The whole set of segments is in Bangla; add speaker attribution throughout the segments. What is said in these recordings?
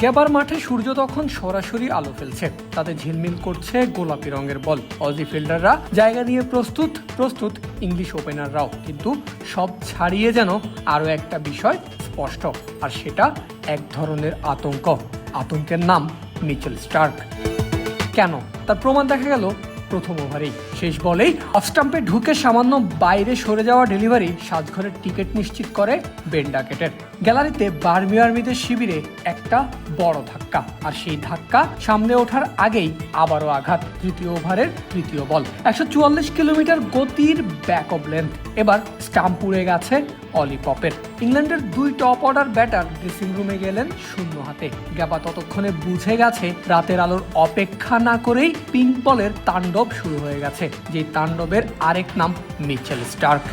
Speaker 1: গ্যাবার মাঠে সূর্য তখন সরাসরি আলো ফেলছে। তাতে ঝিলমিল করছে গোলাপি রঙের বল। অজি ফিল্ডাররা জায়গা নিয়ে প্রস্তুত প্রস্তুত ইংলিশ ওপেনাররাও কিন্তু সব ছাড়িয়ে যেন আরও একটা বিষয় স্পষ্ট, আর সেটা এক ধরনের আতঙ্ক। আতঙ্কের নাম মিচেল স্টার্ক কেন? তার প্রমাণ দেখা গেল প্রথম ওভারেই। শেষ বলেই অফ স্টাম্পে ঢুকে সামান্য বাইরে সরে যাওয়া ডেলিভারি সাজঘরের টিকিট নিশ্চিত করে বেন ডাকেটের গ্যালারিতে বার্মি আর্মিদের শিবিরে একটা বড় ধাক্কা, আর সেই ধাক্কা সামনে ওঠার আগেই আবারও আঘাত, তৃতীয় ওভারের তৃতীয় বল। একশো চুয়াল্লিশ কিলোমিটার গতির ব্যাক অফ লেন্থ। এবার স্টাম্প উড়ে গেছে অলি পপের। ইংল্যান্ডের দুই টপ অর্ডার ব্যাটার ড্রেসিং রুমে গেলেন শূন্য হাতে। গ্যাবা ততক্ষণে বুঝে গেছে রাতের আলোর অপেক্ষা না করেই পিঙ্ক বলের তাণ্ডব শুরু হয়ে গেছে যে তাণ্ডবের আরেক নাম মিচেল স্টার্ক।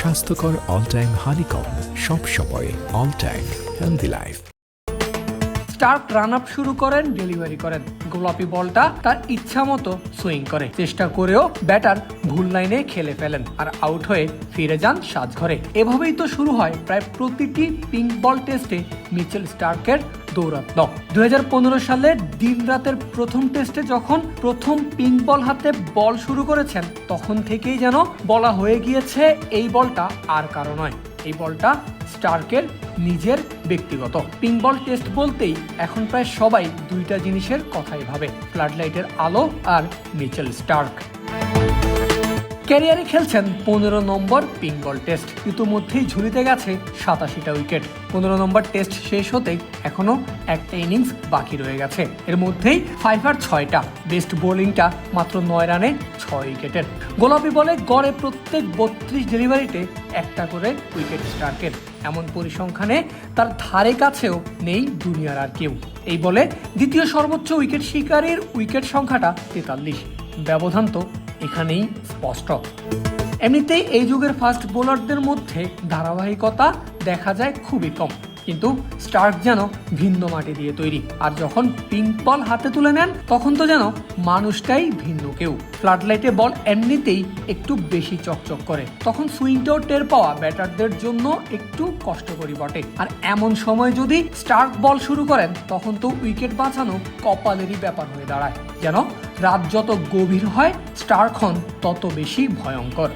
Speaker 2: স্বাস্থ্যকর অল টাইম হানিকম সব সময় all time healthy life
Speaker 1: Starc run up শুরু করেন, ডেলিভারি করেন। গোলাপি বলটা তার ইচ্ছা মতো সুইং করে। চেষ্টা করেও ব্যাটার ভুল লাইনে খেলে ফেলেন আর আউট হয়ে ফিরে যান সাজঘরে। এভাবেই তো শুরু হয় প্রায় প্রতিটি পিঙ্ক বল টেস্টে মিচেল স্টার্কের দৌরাত্ম দুই সালের দিন রাতের প্রথম টেস্টে যখন প্রথম পিঙ্ক বল হাতে বল শুরু করেছেন, তখন থেকেই যেন বলা হয়ে গিয়েছে এই বলটা আর কারও নয়। এই বলটা স্টার্কের নিজের ব্যক্তিগত। পিঙ্ক বল টেস্ট বলতেই এখন প্রায় সবাই দুইটা জিনিসের কথাই ভাবে ফ্লাড লাইটের আলো আর মিচেল স্টার্ক ক্যারিয়ারে খেলছেন পনেরো নম্বর পিঙ্ক বল টেস্ট ইতিমধ্যেই ঝুলিতে গেছে সাতাশিটা উইকেট পনেরো নম্বর টেস্ট শেষ হতেই এখনও একটা ইনিংস বাকি রয়ে গেছে। এর মধ্যেই ফাইভ আর ছয়টা। বেস্ট বোলিংটা মাত্র নয় রানে ছয় উইকেটের গোলাপি বলে গড়ে প্রত্যেক বত্রিশ ডেলিভারিতে একটা করে উইকেট স্টার্কের এমন পরিসংখ্যানে তার ধারে কাছেও নেই দুনিয়ার আর কেউ। এই বলে দ্বিতীয় সর্বোচ্চ উইকেট শিকারের উইকেট সংখ্যাটা তেতাল্লিশ। ব্যবধান তো এখানেই স্পষ্ট। এমনিতেই এই যুগের ফাস্ট বোলারদের মধ্যে ধারাবাহিকতা দেখা যায় খুবই কম। কিন্তু স্টার্ক যেন ভিন্ন মাটি দিয়ে তৈরি। আর যখন পিঙ্ক বল হাতে তুলে নেন, তখন তো যেন মানুষটাই ভিন্ন কেউ। ফ্লাড লাইটে বল এমনিতেই একটু বেশি চকচক করে। তখন সুইংটাও টের পাওয়া ব্যাটারদের জন্য একটু কষ্টকরী বটে। আর এমন সময় যদি স্টার্ক বল শুরু করেন, তখন তো উইকেট বাঁচানো কপালেরই ব্যাপার হয়ে দাঁড়ায়। যেন রাত যত গভীর হয়, স্টার্ক হন তত বেশি ভয়ঙ্কর।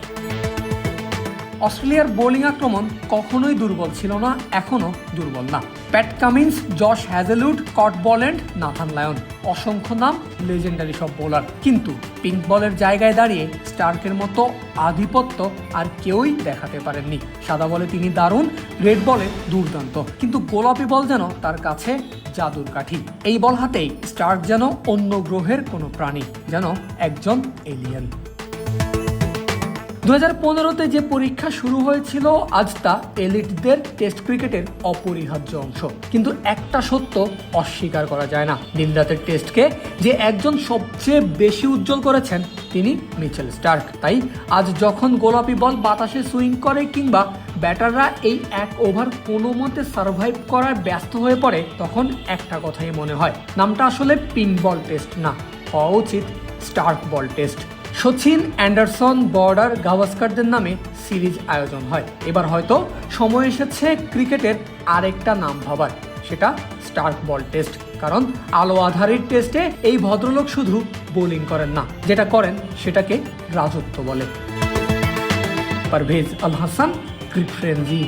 Speaker 1: অস্ট্রেলিয়ার বোলিং আক্রমণ কখনোই দুর্বল ছিল না, এখনও দুর্বল না। Pat Cummins, Josh Hazlewood, Scott Boland Nathan Lyon, অসংখ্য নাম লেজেন্ডারি সব বোলার। কিন্তু পিঙ্ক বলের জায়গায় দাঁড়িয়ে স্টার্কের মতো আধিপত্য আর কেউই দেখাতে পারেননি। সাদা বলে তিনি দারুণ, রেড বলে দুর্দান্ত। কিন্তু গোলাপি বল যেন তার কাছে জাদুর কাঠি। এই বল হাতেই স্টার্ক যেন অন্য গ্রহের কোনো প্রাণী, যেন একজন এলিয়েন। দু হাজার পনেরোতে যে পরীক্ষা শুরু হয়েছিল, আজ তা এলিটদের টেস্ট ক্রিকেটের অপরিহার্য অংশ। কিন্তু একটা সত্য অস্বীকার করা যায় না। দিনরাতের টেস্টকে যে একজন সবচেয়ে বেশি উজ্জ্বল করেছেন, তিনি মিচেল স্টার্ক। তাই আজ যখন গোলাপি বল বাতাসে সুইং করে কিংবা ব্যাটাররা এই এক ওভার কোনো মতে সার্ভাইভ করার ব্যস্ত হয়ে পড়ে, তখন একটা কথাই মনে হয়। নামটা আসলে পিঙ্ক বল টেস্ট না, হওয়া উচিত Starc ball test. Sachin Anderson Border গাভাস্কারদের নামে সিরিজ আয়োজন হয়। এবার হয়তো সময় এসেছে ক্রিকেটের আরেকটা নাম ভাবার, সেটা স্টার্ক বল টেস্ট। কারণ আলো আধারিত টেস্টে এই ভদ্রলোক শুধু বোলিং করেন না, যেটা করেন সেটাকে রাজত্ব বলে। Parvez Al Hasan, cric frenzy